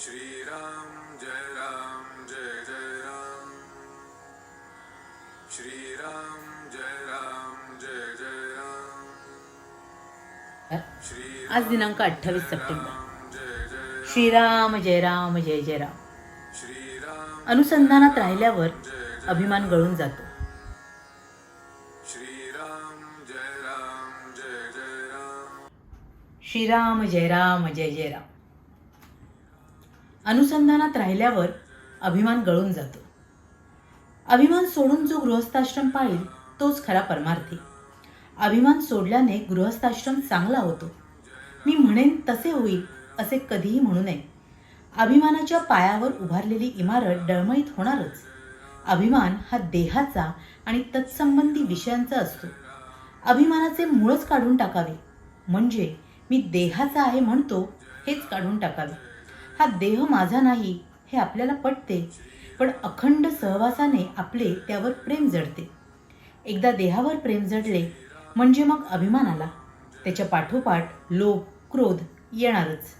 श्रीराम जय राम जय जय राम। श्रीराम जय राम जय जय राम। आज दिनांक अठ्ठावीस सप्टेंबर. श्रीराम जय राम जय जय राम. अनुसंधानात राहिल्यावर अभिमान गळून जातो. श्रीराम जय राम जय जय राम श्रीराम जय राम जय जय राम अनुसंधानात राहिल्यावर अभिमान गळून जातो. अभिमान सोडून जो गृहस्थाश्रम पाळील तोच खरा परमार्थी. अभिमान सोडल्याने गृहस्थाश्रम चांगला होतो. मी म्हणेन तसे होईल असे कधीही म्हणू नये. अभिमानाच्या पायावर उभारलेली इमारत डळमळीत होणारच. अभिमान हा देहाचा आणि तत्संबंधी विषयांचा असतो. अभिमानाचे मूळच काढून टाकावे. म्हणजे मी देहाचा आहे म्हणतो हेच काढून टाकावे. हा देह माझा नाही हे आपल्याला पटते. पण अखंड सहवासाने आपले त्यावर प्रेम जडते. एकदा देहावर प्रेम जडले म्हणजे मग अभिमान आला. त्याच्या पाठोपाठ लोभ क्रोध येणारच.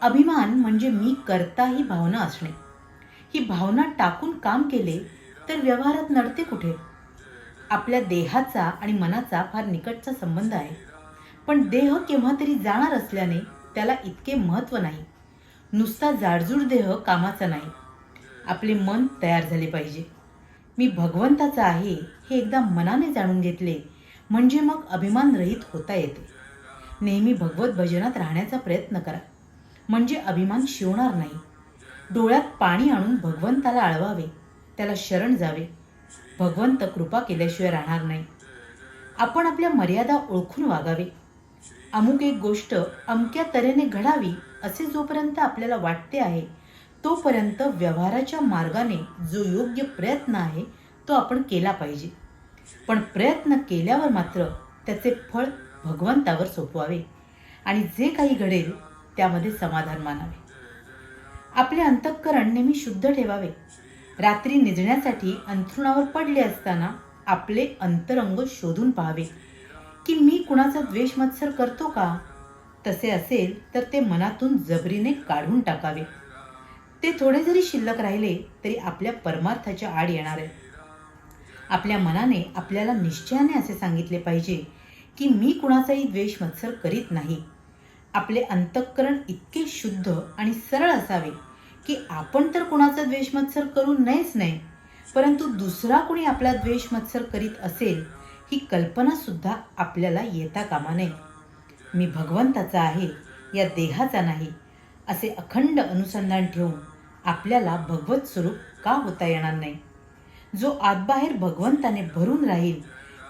अभिमान म्हणजे मी करता ही भावना असणे. ही भावना टाकून काम केले तर व्यवहारात नडते कुठे? आपल्या देहाचा आणि मनाचा फार निकटचा संबंध आहे. पण देह केव्हा तरी जाणार असल्याने त्याला इतके महत्त्व नाही. नुसता जाडजूड देह कामाचा नाही. आपले मन तयार झाले पाहिजे. मी भगवंताचा आहे हे एकदा मनाने जाणून घेतले म्हणजे मग अभिमानरहित होता येते. नेहमी भगवत भजनात राहण्याचा प्रयत्न करा. म्हणजे अभिमान शिवणार नाही. डोळ्यात पाणी आणून भगवंताला आळवावे. त्याला शरण जावे. भगवंत कृपा केल्याशिवाय राहणार नाही. आपण आपल्या मर्यादा ओळखून वागावे. अमुक एक गोष्ट अमक्या तऱ्हेने घडावी असे जोपर्यंत आपल्याला वाटते आहे तोपर्यंत व्यवहाराच्या मार्गाने जो योग्य प्रयत्न आहे तो आपण केला पाहिजे. पण प्रयत्न केल्यावर मात्र त्याचे फळ भगवंतावर सोपवावे आणि जे काही घडेल त्यामध्ये समाधान मानावे. आपले अंतःकरण नेहमी शुद्ध ठेवावे. रात्री निजण्यासाठी अंथरुणावर पडले असताना आपले अंतरंग शोधून पाहावे. की मी कुणाचा द्वेष मत्सर करतो का? तसे असेल तर ते मनातून जबरीने काढून टाकावे. ते थोडे जरी शिल्लक राहिले तरी आपल्या परमार्थाच्या आड येणार आहे. आपल्या मनाने आपल्याला निश्चयाने असे सांगितले पाहिजे की मी कुणाचाही द्वेष मत्सर करीत नाही. आपले अंतःकरण इतके शुद्ध आणि सरळ असावे की आपण तर कुणाचा द्वेष मत्सर करू नयेच नाही परंतु दुसरा कुणी आपला द्वेष मत्सर करीत असेल ही कल्पनासुद्धा आपल्याला येता कामा नये. मी भगवंताचा आहे या देहाचा नाही असे अखंड अनुसंधान ठेवून आपल्याला भगवत स्वरूप का होता येणार नाही? जो आतबाहेर भगवंताने भरून राहील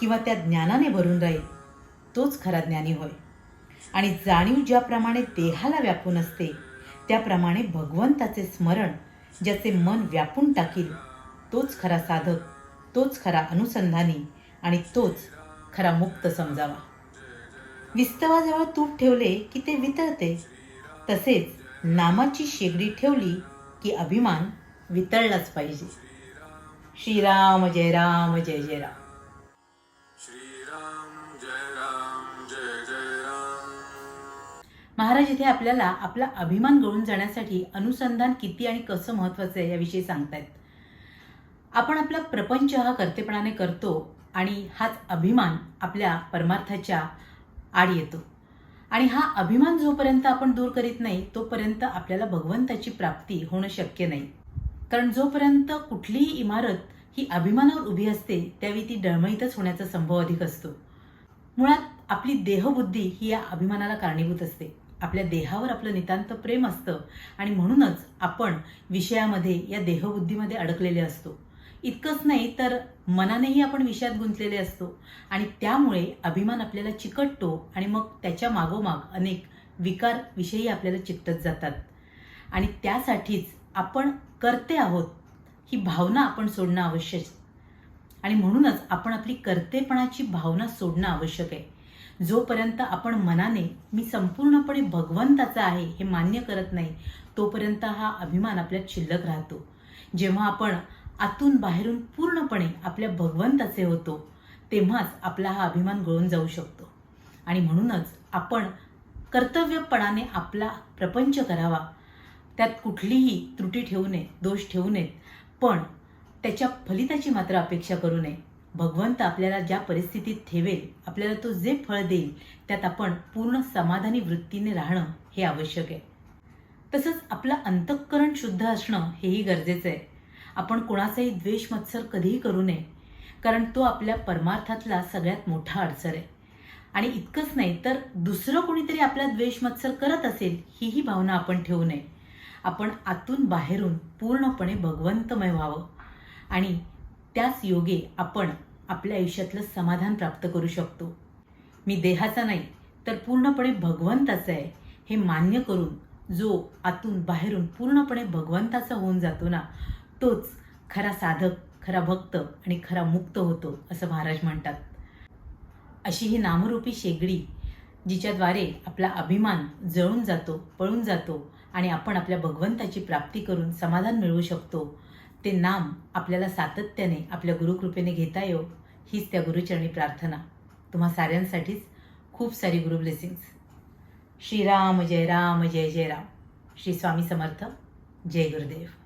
किंवा त्या ज्ञानाने भरून राहील तोच खरा ज्ञानी होय. आणि जाणीव ज्याप्रमाणे देहाला व्यापून असते त्याप्रमाणे भगवंताचे स्मरण ज्याचे मन व्यापून टाकील तोच खरा साधक तोच खरा अनुसंधानी आणि तोच खरा मुक्त समजावा. विस्तवाजवळ तूप ठेवले की ते वितळते तसेच नामाची शेगडी ठेवली की अभिमान वितळलाच पाहिजे. श्रीराम जय राम जय जय राम. महाराज इथे आपल्याला आपला अभिमान गळून जाण्यासाठी अनुसंधान किती आणि कसं महत्त्वाचं आहे याविषयी सांगतायत. आपण आपला प्रपंच हा कर्तेपणाने करतो आणि हाच अभिमान आपल्या परमार्थाच्या आड येतो. आणि हा अभिमान जोपर्यंत आपण दूर करीत नाही तोपर्यंत आपल्याला भगवंताची प्राप्ती होणं शक्य नाही. कारण जोपर्यंत कुठलीही इमारत ही अभिमानावर उभी असते त्यावेळी ती डळमळीतच होण्याचा संभव अधिक असतो. मुळात आपली देहबुद्धी ही या अभिमानाला कारणीभूत असते. आपल्या देहावर आपलं नितांत प्रेम असतं आणि म्हणूनच आपण विषयामध्ये या देहबुद्धीमध्ये अडकलेले असतो. इतकंच नाही तर मनानेही आपण विषयात गुंतलेले असतो. आणि त्यामुळे अभिमान आपल्याला चिकटतो आणि मग त्याच्या मागोमाग अनेक विकार विषयी आपल्याला चिकटत जातात. आणि त्यासाठीच आपण करते आहोत ही भावना आपण सोडणं आवश्यक आणि म्हणूनच आपण आपली कर्तेपणाची भावना सोडणं आवश्यक आहे. जोपर्यंत आपण मनाने मी संपूर्णपणे भगवंताचा आहे हे मान्य करत नाही तोपर्यंत हा अभिमान आपल्यात शिल्लक राहतो. जेव्हा आपण आतून बाहेरून पूर्णपणे आपल्या भगवंताचे होतो तेव्हाच आपला हा अभिमान गळून जाऊ शकतो. आणि म्हणूनच आपण कर्तव्यपणाने आपला प्रपंच करावा. त्यात कुठलीही त्रुटी ठेवू नये दोष ठेवू नयेत पण त्याच्या फलिताची मात्र अपेक्षा करू नये. भगवंत आपल्याला ज्या परिस्थितीत ठेवेल आपल्याला तो जे फळ देईल त्यात आपण पूर्ण समाधानी वृत्तीने राहणं हे आवश्यक आहे. तसंच आपलं अंतःकरण शुद्ध असणं हेही गरजेचं आहे. आपण कोणाचाही द्वेष मत्सर कधीही करू नये कारण तो आपल्या परमार्थातला सगळ्यात मोठा अडसर आहे. आणि इतकंच नाही तर दुसरं कोणीतरी आपला द्वेष मत्सर करत असेल हीही भावना आपण ठेवू नये. आपण आतून बाहेरून पूर्णपणे भगवंतमय व्हावं आणि त्याच योगे आपण आपल्या आयुष्यातलं समाधान प्राप्त करू शकतो. मी देहाचा नाही तर पूर्णपणे भगवंताचा आहे हे मान्य करून जो आतून बाहेरून पूर्णपणे भगवंताचा होऊन जातो ना तोच खरा साधक खरा भक्त आणि खरा मुक्त होतो असं महाराज म्हणतात. अशी ही नामरूपी शेगडी जिच्याद्वारे आपला अभिमान जळून जातो पळून जातो आणि आपण आपल्या भगवंताची प्राप्ती करून समाधान मिळवू शकतो ते नाम आपल्याला सातत्याने आपल्या गुरुकृपेने घेता येऊ हीच त्या गुरुचरणी प्रार्थना. तुम्हा साऱ्यांसाठीच खूप सारी गुरु ब्लेसिंग्स. श्रीराम जय राम जय जय राम. श्री स्वामी समर्थ. जय गुरुदेव.